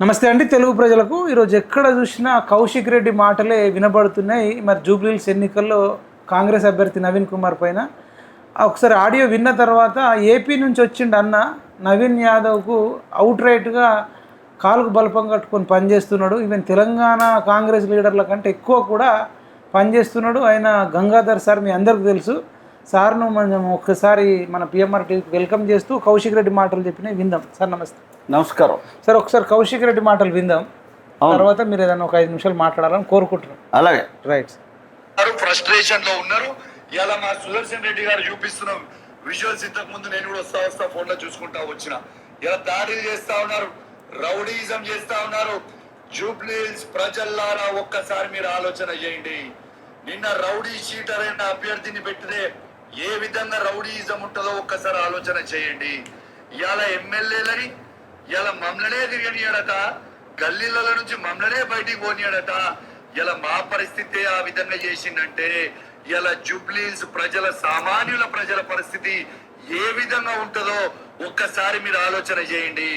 నమస్తే అండి తెలుగు ప్రజలకు. ఈరోజు ఎక్కడ చూసినా కౌశిక్ రెడ్డి మాటలే వినబడుతున్నాయి. మరి జూబ్లీహిల్స్ ఎన్నికల్లో కాంగ్రెస్ అభ్యర్థి నవీన్ కుమార్ పైన. ఒకసారి ఆడియో విన్న తర్వాత ఏపీ నుంచి వచ్చిండు అన్న నవీన్ యాదవ్కు అవుట్ రైట్గా కాలుకు బలపం కట్టుకొని పనిచేస్తున్నాడు. ఈవెన్ తెలంగాణ కాంగ్రెస్ లీడర్ల కంటే ఎక్కువ కూడా పనిచేస్తున్నాడు. ఆయన గంగాధర్ సార్ మీ అందరికీ తెలుసు. సార్ను మనం ఒక్కసారి మన పిఎంఆర్ టీవీకి వెల్కమ్ చేస్తూ కౌశిక్ రెడ్డి మాటలు చెప్పినవి విందాం. సార్ నమస్తే. నమస్కారం. సార్ ఒకసారి కౌశిక్ రెడ్డి మాటలు విందాం. తర్వాత మీరు ఏదైనా ఒక ఐదు నిమిషాలు మాట్లాడాలని కోరుకుంటున్నాం. అలాగే. రైట్. ఫ్రస్ట్రేషన్లో ఉన్నారు. ఇలా మా సుదర్శన్ రెడ్డి గారు చూపిస్తున్న విజువల్స్ ఇంతకు ముందు నేను కూడా వస్తా వస్తా ఫోన్లో చూసుకుంటా వచ్చిన. ఇలా దాడులు చేస్తా ఉన్నారు రౌడీజం చేస్తా ఉన్నారు. జూబ్లీస్ ప్రజల్లారా ఒక్కసారి మీరు ఆలోచన చేయండి. నిన్న రౌడీ షీటర్ అయిన అభ్యర్థిని పెట్టితే ఏ విధంగా రౌడీజం ఉంటుందో ఒక్కసారి ఆలోచన చేయండి. ఇవాళ ఎమ్మెల్యేలని ఇలా మమ్మలనే తిరగనియాడట గల్లీల నుంచి మమ్మలనే బయటికి పోనీయాడట. ఇలా మా పరిస్థితి ఆ విధంగా చేసిందంటే ఇలా జూబ్లీస్ ప్రజల సామాన్యుల ప్రజల పరిస్థితి ఏ విధంగా ఉంటుందో ఒక్కసారి మీరు ఆలోచన చేయండి.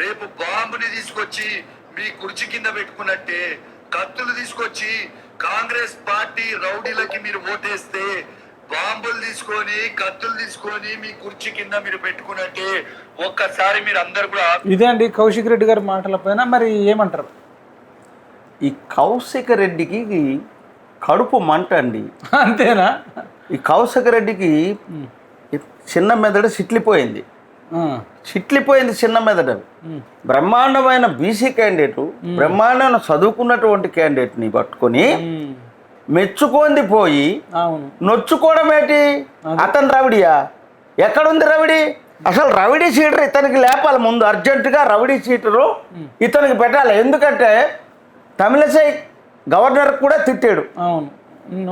రేపు బాంబుని తీసుకొచ్చి మీ కుర్చీ కింద పెట్టుకున్నట్టే కత్తులు తీసుకొచ్చి కాంగ్రెస్ పార్టీ రౌడీలకి మీరు ఓటేస్తే బాంబులు తీసుకొని కత్తులు తీసుకొని మీ కుర్చీ కింద మీరు పెట్టుకున్నట్టే ఒక్కసారి మీరు అందరు కూడా ఇదే అండి కౌశిక్ రెడ్డి గారి మాటల పైన మరి ఏమంటారు? ఈ కౌశిక రెడ్డికి కడుపు మంట అండి. అంతేనా? ఈ కౌశిక రెడ్డికి చిన్న మెదడు చిట్లిపోయింది. చిట్లిపోయింది చిన్న మెదడు బ్రహ్మాండమైన బీసీ క్యాండిడేట్ బ్రహ్మాండమైన చదువుకున్నటువంటి క్యాండిడేట్ని పట్టుకొని మెచ్చుకోంది పోయి అవును. నొచ్చుకోవడం ఏంటి? అతను రవిడియా? ఎక్కడుంది రవిడి? అసలు రవిడి సీటర్ ఇతనికి లేపాలి ముందు అర్జెంటుగా రవిడి సీటరు ఇతనికి పెట్టాలి. ఎందుకంటే తమిళసై గవర్నర్ కూడా తిట్టాడు.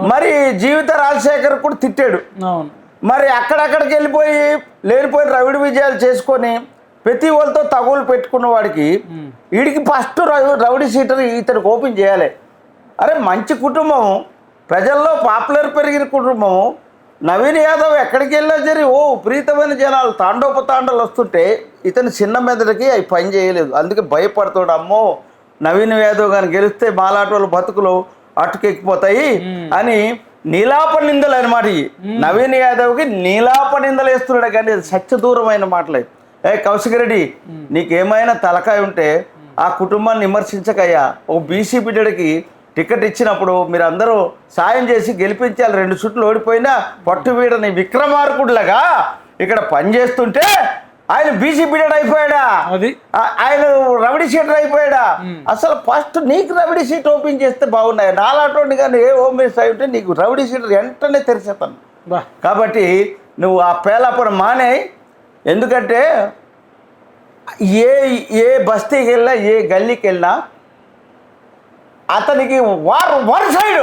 మరి జీవిత రాజశేఖర్ కూడా తిట్టాడు. మరి అక్కడక్కడికి వెళ్ళిపోయి లేనిపోయిన రవిడి విజయాలు చేసుకొని ప్రతి వాళ్ళతో తగులు పెట్టుకున్న వాడికి వీడికి ఫస్ట్ రవి- రౌడీ సీటర్ ఇతనికి ఓపెన్ చేయాలి. అరే మంచి కుటుంబం. ప్రజల్లో పాపులర్ పెరిగిన కుటుంబం నవీన్ యాదవ్ ఎక్కడికి వెళ్ళా సరే ఓ విపరీతమైన జనాలు తాండోపతాండలు వస్తుంటే ఇతని చిన్న మెదడుకి అవి పని చేయలేదు. అందుకే భయపడతాడు అమ్మో నవీన్ యాదవ్ కానీ గెలిస్తే మాలాట వాళ్ళ బతుకులు అటుకెక్కిపోతాయి అని నీలాప నిందలు అనమాట ఇవి. నవీన్ యాదవ్కి నీలాప నిందలు వేస్తున్నాడు కానీ అది సత్యదూరమైన మాటలే. ఏ కౌశిక్ రెడ్డి నీకేమైనా తలకాయ ఉంటే ఆ కుటుంబాన్ని విమర్శించకయ్యా. ఓ బీసీ బిడ్డడికి టికెట్ ఇచ్చినప్పుడు మీరు అందరూ సాయం చేసి గెలిపించాలి. రెండు చుట్లు ఓడిపోయినా పట్టు వీడని విక్రమార్కుడులాగా ఇక్కడ పనిచేస్తుంటే ఆయన బీసీ బిడ్డడు అయిపోయాడా? అది. ఆయన రవిడి సీటర్ అయిపోయాడా? అసలు ఫస్ట్ నీకు రవిడి సీట్ ఓపెన్ చేస్తే బాగున్నాయి? నాలాంటి కానీ ఏ హోమ్ మినిస్టర్ అయితే నీకు రవిడి సీటర్ వెంటనే తెరిచేస్తాను. బా. కాబట్టి నువ్వు ఆ పేలాపన మానే ఎందుకంటే ఏ ఏ బస్తీకి వెళ్ళినా ఏ గల్లీకి వెళ్ళినా అతనికి వారు వన్ సైడ్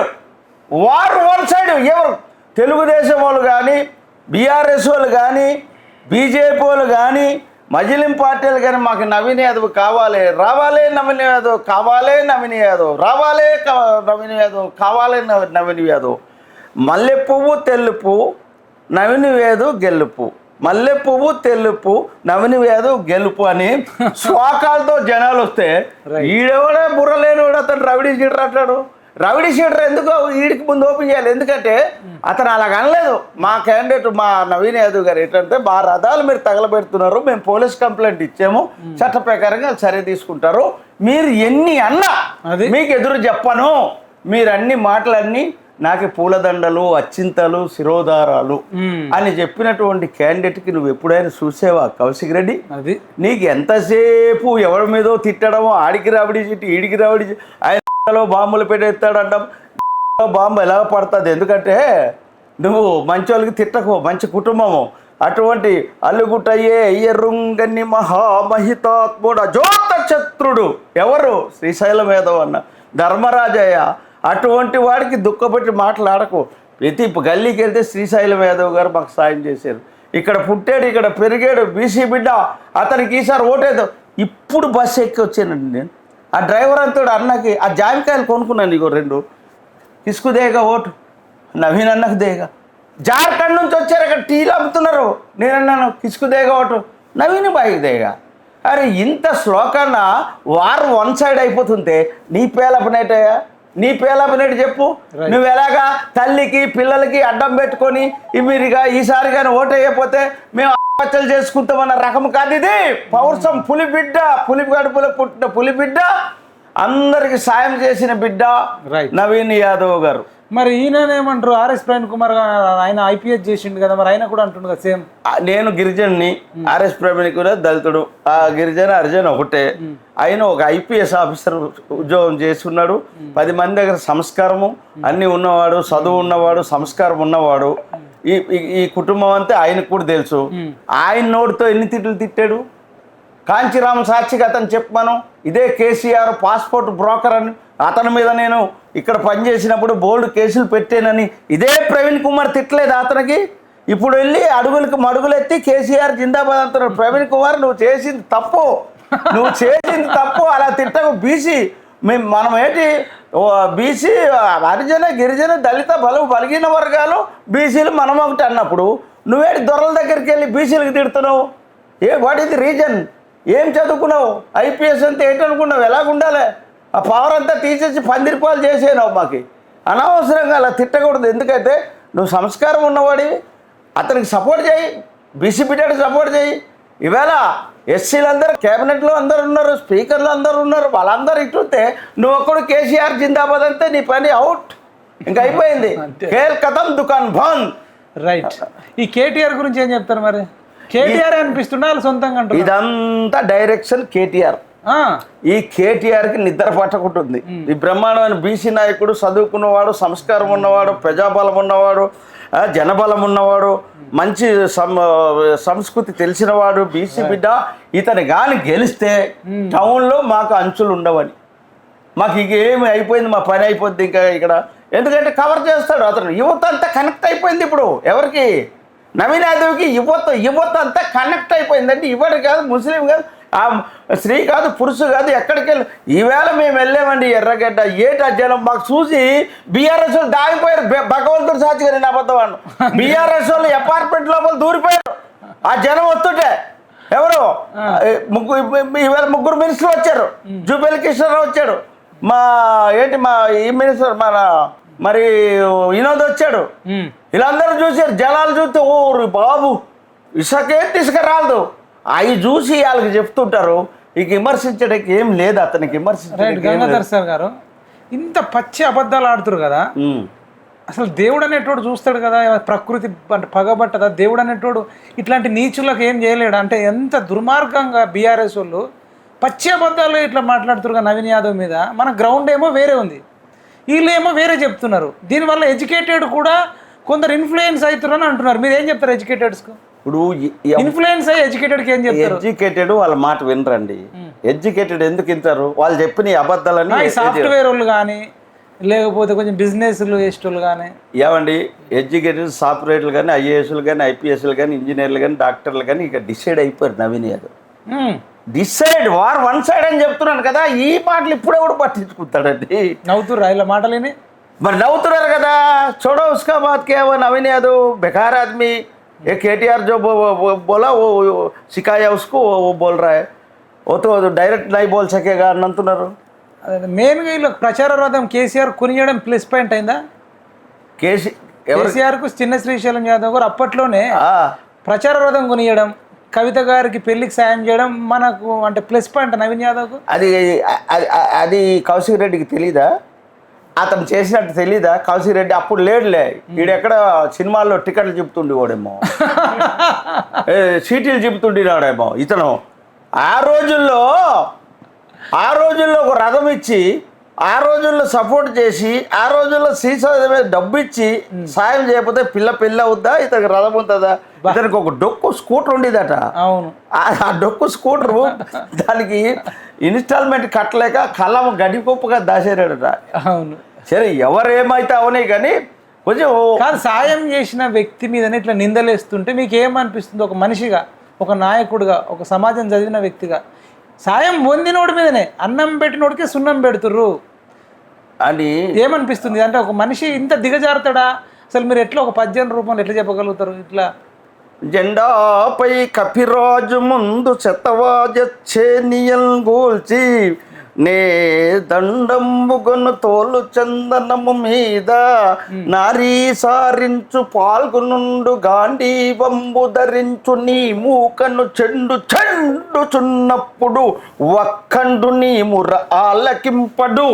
వారు వన్ సైడ్ ఎవరు? తెలుగుదేశం వాళ్ళు కానీ బీఆర్ఎస్ వాళ్ళు కానీ బీజేపీ వాళ్ళు కానీ మజిలిం పార్టీలు కానీ మాకు నవీన్ యాదవ్ కావాలి రావాలే నవీన్ యాదవ్ కావాలే నవీన్ యాదవ్ రావాలే నవీన్ యాదవ్ కావాలే నవ- నవీన్ యాదవ్. మల్లె పువ్వు తెలుపు నవీన్ యాదవ్ గెలుపు. మల్లె పువ్వు తెలుపు నవీన్ యాదవ్ గెలుపు అని శ్వాకాలతో జనాలు వస్తే ఈడెవడే బుర్ర లేనివాడు అతను రవిడి సీటర్ అంటాడు? రవిడి సీటర్ ఎందుకు వీడికి ముందు ఓపెన్ చేయాలి? ఎందుకంటే అతను అలాగ అనలేదు. మా క్యాండిడేట్ మా నవీన్ యాదవ్ గారు ఏంటంటే మా రథాలు మీరు తగలబెడుతున్నారు మేము పోలీస్ కంప్లైంట్ ఇచ్చాము చట్ట ప్రకారంగా చర్య తీసుకుంటారు. మీరు ఎన్ని అన్నా. మీకు ఎదురు చెప్పను. మీరు అన్ని మాటలన్నీ నాకు పూలదండలు అచ్చింతలు శిరోధారాలు అని చెప్పినటువంటి క్యాండిడేట్కి నువ్వు ఎప్పుడైనా చూసావా? కౌశిక్ రెడ్డి? అది. నీకు ఎంతసేపు ఎవరి మీదో తిట్టడమో ఆడికి రావడి చిట్టి ఈడికి రావడి చి- ఆయన బాంబులు పెట్టేస్తాడంటాం. బాంబు ఎలా పడుతుంది? ఎందుకంటే నువ్వు మంచి వాళ్ళకి తిట్టకు మంచి కుటుంబము. అటువంటి అల్లుగుట్టయ్యే ఎర్రుంగని మహామహితాత్ముడ జ్యోత శత్రుడు ఎవరు? శ్రీశైలం అన్న. ధర్మరాజయ్య. అటువంటి వాడికి దుఃఖపెట్టి మాట్లాడకు. ప్రతి గల్లీకి వెళ్తే శ్రీశైలం యాదవ్ గారు మాకు సాయం చేశారు. ఇక్కడ పుట్టాడు ఇక్కడ పెరిగాడు బీసీ బిడ్డ అతనికి ఈసారి ఓటేదో ఇప్పుడు బస్సు ఎక్కి వచ్చానండి నేను. ఆ డ్రైవర్ అంతా అన్నకి ఆ జామికాయలు కొనుక్కున్నాను ఇగో రెండు. ఇసుకుదేగా ఓటు నవీన్ అన్నకు దేగా. జార్ఖండ్ నుంచి వచ్చారు ఇక్కడ టీలు అమ్ముతున్నారు నేను అన్నాను కిసుకుదేగా ఓటు నవీన్ బాయి దేగా. అరే ఇంత శ్లోకాన వారు వన్ సైడ్ అయిపోతుంటే నీ పేలపనేటయ్యా? నీ పేలపనేటి చెప్పు. నువ్వు ఎలాగా తల్లికి పిల్లలకి అడ్డం పెట్టుకొని మీరుగా ఈసారి కానీ ఓటు వేయకపోతే మేము ఆత్మహత్యలు చేసుకుంటామన్న రకం కాదు ఇది పౌరుషం పులి బిడ్డ పులి గడుపులో పుట్టిన పులి బిడ్డ అందరికి సాయం చేసిన బిడ్డ. నవీన్ యాదవ్ గారు మరి ఈయననేమంటారు ఆర్ఎస్ ప్రవీణ్ కుమార్ ఆయన ఐపీఎస్ చేసిండు కదా మరి ఆయన కూడా అంటుండు కదా సేమ్. నేను గిరిజన్ని ఆర్ఎస్ ప్రవీణ్ కూడా దళితుడు. ఆ గిరిజన అర్జున్ ఒకటే. ఆయన ఒక ఐపీఎస్ ఆఫీసర్ ఉద్యోగం చేస్తున్నాడు. పది మంది దగ్గర సంస్కారము అన్ని ఉన్నవాడు చదువు ఉన్నవాడు సంస్కారం ఉన్నవాడు. ఈ ఈ- ఈ కుటుంబం అంతా ఆయనకు కూడా తెలుసు. ఆయన నోటితో ఎన్ని తిట్లు తిట్టాడు? కాంచీరామ్ సాక్షిగా అతను చెప్పాను ఇదే కేసీఆర్ పాస్పోర్ట్ బ్రోకర్ అని అతని మీద నేను ఇక్కడ పనిచేసినప్పుడు బోల్డ్ కేసులు పెట్టానని ఇదే ప్రవీణ్ కుమార్ తిట్టలేదు అతనికి. ఇప్పుడు వెళ్ళి అడుగులకు మడుగులెత్తి కేసీఆర్ జిందాబాద్ అంటున్నాడు ప్రవీణ్ కుమార్ నువ్వు చేసింది తప్పు. నువ్వు చేసింది తప్పు అలా తిట్టకు బీసీ. మేము మనం ఏంటి బీసీ హరిజన గిరిజన దళిత బలం బలిగిన వర్గాలు బీసీలు మనం ఒకటి అన్నప్పుడు నువ్వేంటి దొరల దగ్గరికి వెళ్ళి బీసీలకు తిడుతున్నావు? ఏ వాట్ ఇది రీజన్? ఏం చదువుకున్నావు? ఐపీఎస్ అంతా ఏంటనుకున్నావు? ఎలాగుండాలి? ఆ పవర్ అంతా తీసేసి పందిరిపాలు చేసేనావు మాకు. అనవసరంగా అలా తిట్టకూడదు. ఎందుకంటే నువ్వు సంస్కారం ఉన్నవాడివి అతనికి సపోర్ట్ చేయి బీసీ బిడ్డకి సపోర్ట్ చేయి. ఇవాళ ఎస్సీలు అందరూ క్యాబినెట్లో అందరు ఉన్నారు స్పీకర్లు అందరు ఉన్నారు వాళ్ళందరూ ఇట్లుంటే నువ్వు ఒక్కడు కేసీఆర్ జిందాబాద్ అంతే నీ పని అవుట్. ఇంకా అయిపోయింది. కేల్ కథం దుకాన్ బంద్. రైట్. ఈ కేటీఆర్ గురించి ఏం చెప్తారు మరి? కేటీఆర్ అనిపిస్తుండే వాళ్ళు సొంతంగా ఇదంతా డైరెక్షన్ కేటీఆర్. ఈ కేటీఆర్కి నిద్ర పట్టకుంటుంది. ఈ బ్రహ్మాండమైన బీసీ నాయకుడు చదువుకున్నవాడు సంస్కారం ఉన్నవాడు ప్రజాబలం ఉన్నవాడు జనబలం ఉన్నవాడు మంచి సంస్కృతి తెలిసినవాడు బీసీ బిడ్డ ఇతని గాని గెలిస్తే టౌన్లో మాకు అంచులు ఉండవని. మాకు ఇక ఏమి అయిపోయింది మా పని అయిపోద్ది ఇంకా ఇక్కడ. ఎందుకంటే కవర్ చేస్తాడు అతను. యువత అంతా కనెక్ట్ అయిపోయింది ఇప్పుడు. ఎవరికి? నవీన్ యాదవ్కి యువత యువత అంతా కనెక్ట్ అయిపోయింది అంటే ఇవ్వడు కాదు ముస్లిం కాదు. ఆ స్త్రీ కాదు పురుషు కాదు ఎక్కడికి వెళ్ళి ఈవేళ మేము వెళ్ళామండి ఎర్రగడ్డ. ఏటి అజ్జలం మాకు చూసి బీఆర్ఎస్ వాళ్ళు దాగిపోయారు. భగవంతుడు సాక్షిగా నేను అబద్ధవాడు బీఆర్ఎస్ వాళ్ళు అపార్ట్మెంట్ లోపల దూరిపోయారు. ఆ జనం వస్తుంటే ఎవరు? ముగ్గురు ఈవేళ ముగ్గురు మినిస్టర్లు వచ్చారు. జూబెల్ కిషోర్ వచ్చాడు. మా ఏంటి మా ఈ మినిస్టర్ మన మరి వినోద్ వచ్చాడు. వీళ్ళందరూ చూసారు జనాలు చూస్తే ఓ బాబు ఇసుకేంటి ఇసుక రాదు అవి చూసి వాళ్ళకి చెప్తుంటారు. ఇక విమర్శించడానికి ఏం లేదు అతనికి రైట్ విమర్శించడానికి. గంగాధర్ సార్ గారు ఇంత పచ్చి అబద్ధాలు ఆడుతురు కదా. అసలు దేవుడు అనేటోడు చూస్తాడు కదా ప్రకృతి అంటే పగబట్టదా? దేవుడు అనేటోడు ఇట్లాంటి నీచులకు ఏం చేయలేడు? అంటే ఎంత దుర్మార్గంగా బీఆర్ఎస్ వాళ్ళు పచ్చి అబద్ధాలు ఇట్లా మాట్లాడుతున్నారు కదా నవీన్ యాదవ్ మీద. మన గ్రౌండ్ ఏమో వేరే ఉంది. వీళ్ళేమో వేరే చెప్తున్నారు. దీనివల్ల ఎడ్యుకేటెడ్ కూడా కొందరు ఇన్ఫ్లుయెన్స్ అవుతున్నారని అంటున్నారు. మీరు ఏం చెప్తారు ఎడ్యుకేటెడ్స్కు? ఇప్పుడు ఇన్ఫ్లుయెన్సర్ ఎడ్యుకేటెడ్ ఏం చెప్తారు? ఎడ్యుకేటెడ్ వాళ్ళ మాట వినరండి. ఎడ్యుకేటెడ్ ఎందుకు వింటారు? వాళ్ళు చెప్పిన అబద్ధాలని సాఫ్ట్వేర్ వాళ్ళు కానీ లేకపోతే కొంచెం బిజినెస్ వేస్టులు కానీ ఏమండి? ఎడ్యుకేటెడ్ సాఫ్ట్వేర్లు కానీ ఐఏఎస్లు కానీ ఐపీఎస్లు కానీ ఇంజనీర్లు కానీ డాక్టర్లు కానీ ఇక డిసైడ్ అయిపోయారు Naveen Yadav decide war one side అని చెప్తున్నాను కదా ఈ మాటలు ఇప్పుడే కూడా పట్టించుకుంటాడండి. నవ్వుతురా ఇలా మాటలేని? మరి నవ్వుతున్నారు కదా చూడ ఉస్కాబాద్ కేవన్ నవీన్ యాదవ్ బెకార్ ఆద్మీ ये केटीआर जो बो, बो, बोला वो वो सिखाया उसको वो, वो बोल रहा है वो तो डायरेक्ट नहीं बोल सकेगा అని అంటున్నారు అదే మెయిన్గా వీళ్ళు ప్రచార రథం కేసీఆర్ కొనియడం ప్లస్ పాయింట్ అయిందా కేసీ ఎవరు కేసీఆర్ కు చిన్న శ్రీశైలం యాదవ్ గారు అప్పట్లోనే ఆ, ప్రచార రథం కొనియడం కవిత గారికి పెళ్లికి సాయం చేయడం మనకు అంటే ప్లస్ పాయింట్ నవీన్ యాదవ్కు అది అది అది కౌశిక్ రెడ్డికి తెలీదా అతను చేసినట్టు తెలీదా? కౌశిక్ రెడ్డి అప్పుడు లేడులే. ఈడెక్కడ సినిమాల్లో టికెట్లు చెప్తుండేవాడేమో ఏ, సీటీలు చెప్తుండేవాడేమో ఇతను. ఆ రోజుల్లో ఆ రోజుల్లో ఒక రథం ఇచ్చి ఆ రోజుల్లో సపోర్ట్ చేసి ఆ రోజుల్లో సీసా మీద డబ్బు ఇచ్చి సాయం చేయకపోతే పిల్ల పిల్ల అవుద్దా? ఇతనికి రథం ఉంటుందా? ఇతనికి ఒక డొక్కు స్కూటర్ ఉండేదట. అవును. ఆ డొక్కు స్కూటరు దానికి ఇన్స్టాల్మెంట్ కట్టలేక కళ్ళం గడిపప్పుగా దాచేరాడట అవును. సరే ఎవరు ఏమైతే అవనే కానీ కొంచెం కాదు సాయం చేసిన వ్యక్తి మీదనే ఇట్లా నిందలేస్తుంటే మీకు ఏమనిపిస్తుంది ఒక మనిషిగా ఒక నాయకుడిగా ఒక సమాజం చదివిన వ్యక్తిగా సాయం పొందినోడి మీదనే అన్నం పెట్టినోడికి సున్నం పెడుతుర్రు. అని ఏమనిపిస్తుంది? అంటే ఒక మనిషి ఇంత దిగజారుతాడా? అసలు మీరు ఎట్లా ఒక పద్యం రూపంలో ఎట్లా చెప్పగలుగుతారు? ఇట్లా జెండాపై కపిరాజు ముందు శతవాజచ్చేనియల్ గూల్చి నే దండంబుగను తోలు చందనము మీద నారీ సారించు పాల్గొనుండు గాంధీవంబు ధరించు నీ మూకను చెండు చెండుచున్నప్పుడు ఒక్కండు నీ ముర ఆలకింపడు.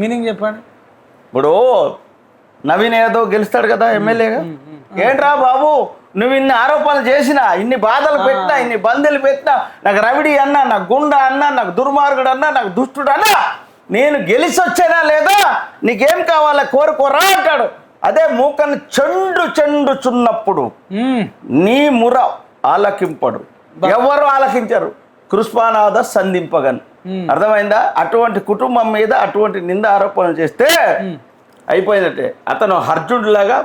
మీనింగ్ చెప్పండి. ఇప్పుడు నవీన్ యాదవ్ గెలుస్తాడు కదా ఎమ్మెల్యేగా? ఏంట్రా బాబు? నువ్వు ఇన్ని ఆరోపణలు చేసినా ఇన్ని బాధలు పెట్టినా ఇన్ని బందీలు పెట్టినా నాకు రవిడి అన్నా నాకు గుండా అన్నా నాకు దుర్మార్గుడు అన్నా నాకు దుష్టుడు అన్నా నేను గెలిచి వచ్చానా లేదా? నీకేం కావాలా? కోరుకోరా అంటాడు. అదే మూకను చెండు చెండుచున్నప్పుడు మ్మ్. నీ ముర ఆలకింపడు. ఎవరు ఆలకించరు? కృష్ణానాథ సంధింపగన్. అర్థమైందా? అటువంటి కుటుంబం మీద అటువంటి నింద ఆరోపణలు చేస్తే అయిపోయిందటే అతను అర్జునుడిలాగా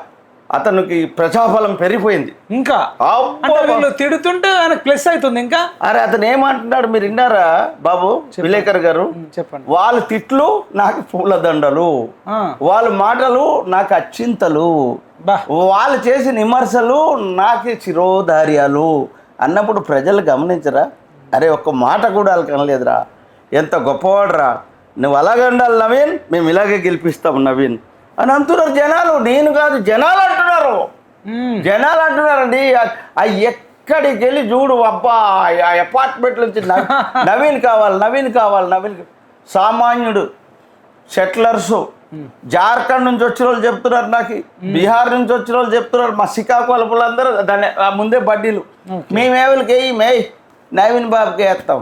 అతనికి ప్రజాఫలం పెరిగిపోయింది. ఇంకా వీళ్ళు తిడుతుంటే ఆయనకు ప్లస్ అవుతుంది ఇంకా? అరే అతను ఏమంటున్నాడు మీరు విన్నారా బాబు? విలేకర్ గారు చెప్పండి. వాళ్ళ తిట్లు నాకు పూలదండలు వాళ్ళ మాటలు నాకు అచ్చింతలు వాళ్ళు చేసిన విమర్శలు నాకు శిరోధార్యాలు అన్నప్పుడు ప్రజలు గమనించరా? అరే ఒక్క మాట కూడా వాళ్ళకి అనలేదురా ఎంత గొప్పవాడురా. నువ్వు అలాగే ఉండాలి నవీన్ మేము ఇలాగే గెలిపిస్తాం నవీన్. అని అంటున్నారు జనాలు. నేను కాదు జనాలు అంటున్నారు. జనాలు అంటున్నారండి. ఆ ఎక్కడికి వెళ్ళి చూడు అబ్బా ఆ అపార్ట్మెంట్ నుంచి నవ్- నవీన్ కావాలి నవీన్ కావాలి నవీన్ సామాన్యుడు సెటిలర్స్ జార్ఖండ్ నుంచి వచ్చిన వాళ్ళు చెప్తున్నారు నాకు. బీహార్ నుంచి వచ్చిన వాళ్ళు చెప్తున్నారు. మా శ్రీకాకుళం వాళ్ళందరూ దాన్ని ఆ ముందే బడ్డీలు. మేమేవులకి వేయి మే నవీన్ బాబుకి వేస్తాం.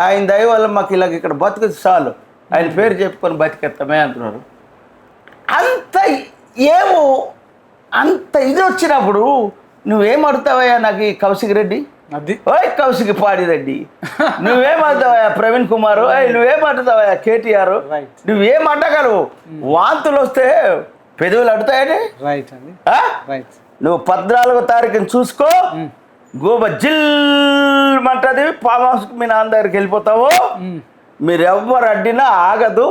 ఆయన దయ వల్ల మాకు ఇలాగ ఇక్కడ బతుకు చాలు. ఆయన పేరు చెప్పుకొని బతికేస్తామే అంటున్నారు. అంత ఏమో అంత ఇది వచ్చినప్పుడు నువ్వేం అడుగుతావయ్యా నాకు ఈ కౌశిక్ రెడ్డి? అది. ఓయ్ కౌశిక్ పాడిరెడ్డి నువ్వేం అడుగుతావయ్యా ప్రవీణ్ కుమార్? ఓయ్ నువ్వేం అడుగుతావయ్యా కేటీఆర్? నువ్వేం అడ్డగలవు వాంతులు వస్తే పెదవులు అడుగుతాయని రైట్ అండి? రైట్ నువ్వు పద్నాలుగో తారీఖుని చూసుకో. గోబ జిల్మంటది హౌస్కి మీ నాన్న దగ్గరికి వెళ్ళిపోతావు. మీరు ఎవ్వరు అడ్డినా ఆగదు.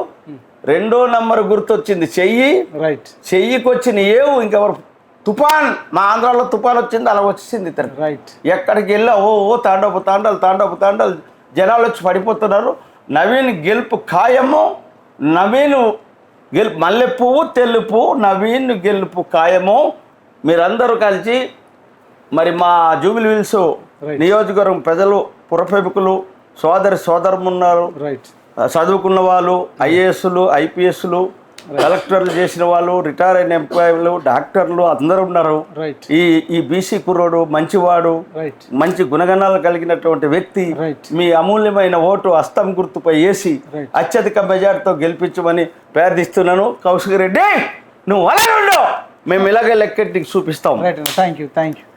రెండో నంబర్ గుర్తొచ్చింది. చెయ్యి. రైట్ చెయ్యికి వచ్చిన ఏవు ఇంకెవరు? తుఫాన్. మా ఆంధ్రాలో తుఫాన్ వచ్చింది అలా వచ్చింది ఇతను. రైట్ ఎక్కడికి వెళ్ళా? ఓ ఓ తాండపు తాండాలు తాండపు తాండాలు. జనాలు వచ్చి పడిపోతున్నారు. నవీన్ గెలుపు ఖాయము నవీన్ గెలుపు మల్లె పువ్వు తెలుపు నవీన్ గెలుపు ఖాయము. మీరందరూ కలిసి మరి మా జూబిలీ హిల్స్ Right. నియోజకవర్గం ప్రజలు పురప్రేమికులు సోదరి సోదరుమున్నారు. రైట్ చదువుకున్న వాళ్ళు ఐఏఎస్లు ఐపీఎస్లు కలెక్టర్లు చేసిన వాళ్ళు రిటైర్ అయిన ఎంప్లాయీలు డాక్టర్లు అందరూ ఉన్నారు. ఈ ఈ బీసీ కుర్రోడు మంచివాడు మంచి గుణగణాలు కలిగినటువంటి వ్యక్తి మీ అమూల్యమైన ఓటు హస్తం గుర్తుపై వేసి. అత్యధిక మెజార్టీతో గెలిపించమని ప్రార్థిస్తున్నాను. కౌశిక్ రెడ్డి నువ్వు అలాగే ఉండు. మేము ఇలాగే లెక్కెట్టి చూపిస్తాం. థ్యాంక్ యూ థ్యాంక్ యూ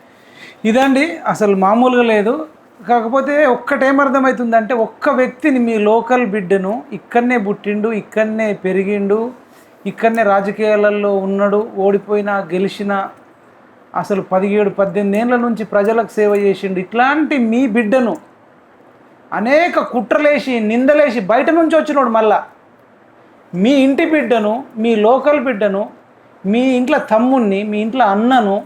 ఇదండి అసలు మామూలుగా లేదు. కాకపోతే ఒక్కటేం అర్థమవుతుందంటే ఒక్క వ్యక్తిని మీ లోకల్ బిడ్డను ఇక్కడనే పుట్టిండు ఇక్కడనే పెరిగిండు ఇక్కడనే రాజకీయాలలో ఉన్నాడు ఓడిపోయినా గెలిచిన అసలు పదిహేడు పద్దెనిమిది ఏళ్ళ నుంచి ప్రజలకు సేవ చేసిండు. ఇట్లాంటి మీ బిడ్డను అనేక కుట్రలేసి నిందలేసి బయట నుంచి వచ్చినోడు మళ్ళా. మీ ఇంటి బిడ్డను మీ లోకల్ బిడ్డను మీ ఇంట్లో తమ్ముణ్ణి మీ ఇంట్లో అన్నను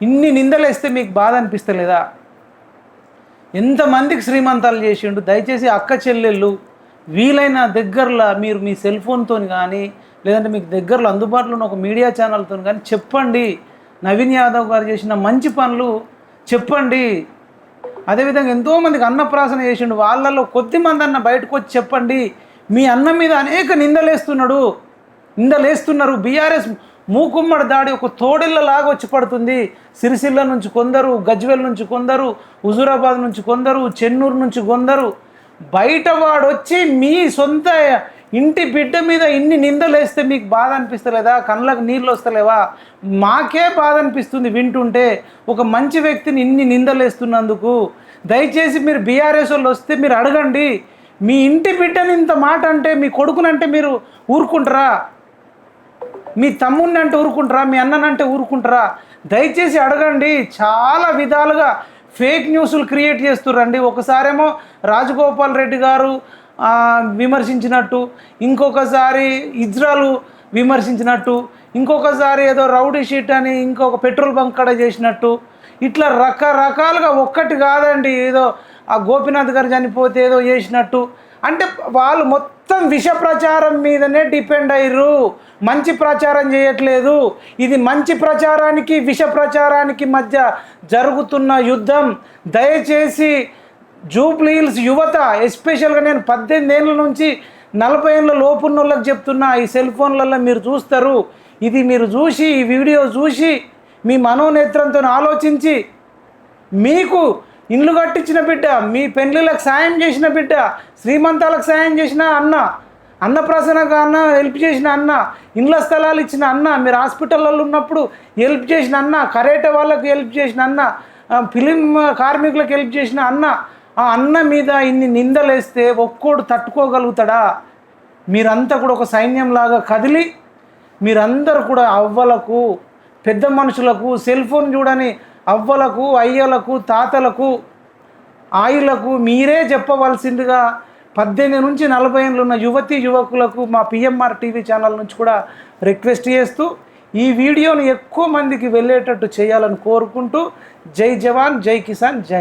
ఇన్ని నిందలేస్తే మీకు బాధ అనిపిస్తలేదా? ఎంతమందికి శ్రీమంతాలు చేసిండు? దయచేసి అక్క చెల్లెళ్ళు వీలైన దగ్గరలో మీరు మీ సెల్ ఫోన్తో కానీ లేదంటే మీకు దగ్గరలో అందుబాటులో ఉన్న ఒక మీడియా ఛానల్తో కానీ చెప్పండి. నవీన్ యాదవ్ గారు చేసిన మంచి పనులు చెప్పండి. అదేవిధంగా ఎంతోమందికి అన్నప్రాసన చేసిండు. వాళ్ళల్లో కొద్ది మంది అన్న బయటకు వచ్చి చెప్పండి. మీ అన్నం మీద అనేక నిందలేస్తున్నాడు. నిందలేస్తున్నారు. బీఆర్ఎస్ మూకుమ్మడి దాడి ఒక తోడిళ్ళలాగా వచ్చి పడుతుంది. సిరిసిల్ల నుంచి కొందరు గజ్వెల్ నుంచి కొందరు హుజూరాబాద్ నుంచి కొందరు చెన్నూరు నుంచి కొందరు. బయటవాడు వచ్చి మీ సొంత ఇంటి బిడ్డ మీద ఇన్ని నిందలేస్తే మీకు బాధ అనిపిస్తలేదా? కళ్ళకు నీళ్ళు వస్తలేవా? మాకే బాధ అనిపిస్తుంది వింటుంటే. ఒక మంచి వ్యక్తిని ఇన్ని నిందలేస్తున్నందుకు దయచేసి మీరు బీఆర్ఎస్ వాళ్ళు వస్తే మీరు అడగండి. మీ ఇంటి బిడ్డని ఇంత మాట అంటే మీ కొడుకునంటే మీరు ఊరుకుంటారా? మీ తమ్ముడిని అంటే ఊరుకుంటారా? మీ అన్ననంటే ఊరుకుంటారా? దయచేసి అడగండి. చాలా విధాలుగా ఫేక్ న్యూస్లు క్రియేట్ చేస్తుర్రండి. ఒకసారేమో రాజగోపాల్ రెడ్డి గారు విమర్శించినట్టు ఇంకొకసారి ఇజ్రాలు విమర్శించినట్టు ఇంకొకసారి ఏదో రౌడీ షీట్ అని ఇంకొక పెట్రోల్ బంక్ కడ చేసినట్టు ఇట్లా రకరకాలుగా ఒక్కటి కాదండి. ఏదో ఆ గోపీనాథ్ గారు చనిపోతే ఏదో చేసినట్టు అంటే వాళ్ళు మొత్తం విష ప్రచారం మీదనే డిపెండ్ అయ్యారు మంచి ప్రచారం చేయట్లేదు. ఇది మంచి ప్రచారానికి విష ప్రచారానికి మధ్య జరుగుతున్న యుద్ధం. దయచేసి జూబ్లీహిల్స్ యువత ఎస్పెషల్గా నేను పద్దెనిమిది ఏళ్ళ నుంచి నలభై ఏళ్ళ లోపున్న వాళ్ళకి చెప్తున్నా ఈ సెల్ ఫోన్లలో మీరు చూస్తారు. ఇది మీరు చూసి ఈ వీడియో చూసి మీ మనోనేత్రంతో ఆలోచించి మీకు ఇండ్లు కట్టించిన బిడ్డ మీ పెళ్ళిళ్ళకి సాయం చేసిన బిడ్డ శ్రీమంతాలకు సాయం చేసిన అన్న అన్నప్రాసనకు అన్న హెల్ప్ చేసిన అన్న ఇండ్ల స్థలాలు ఇచ్చిన అన్న మీరు హాస్పిటల్లో ఉన్నప్పుడు హెల్ప్ చేసిన అన్న కరేట వాళ్ళకు హెల్ప్ చేసిన అన్న ఫిలిం కార్మికులకు హెల్ప్ చేసిన అన్న ఆ అన్న మీద ఇన్ని నిందలేస్తే ఒక్కోడు తట్టుకోగలుగుతాడా? మీరంతా కూడా ఒక సైన్యంలాగా కదిలి మీరందరూ కూడా అవ్వలకు పెద్ద మనుషులకు సెల్ ఫోన్ చూడని అవ్వలకు అయ్యలకు తాతలకు ఆయులకు మీరే చెప్పవలసిందిగా పద్దెనిమిది నుంచి నలభై ఏళ్ళు ఉన్న యువతి యువకులకు మా పిఎంఆర్ టీవీ ఛానల్ నుంచి కూడా రిక్వెస్ట్ చేస్తూ ఈ వీడియోను ఎక్కువ మందికి వెళ్ళేటట్టు చేయాలని కోరుకుంటూ జై జవాన్ జై కిసాన్ జై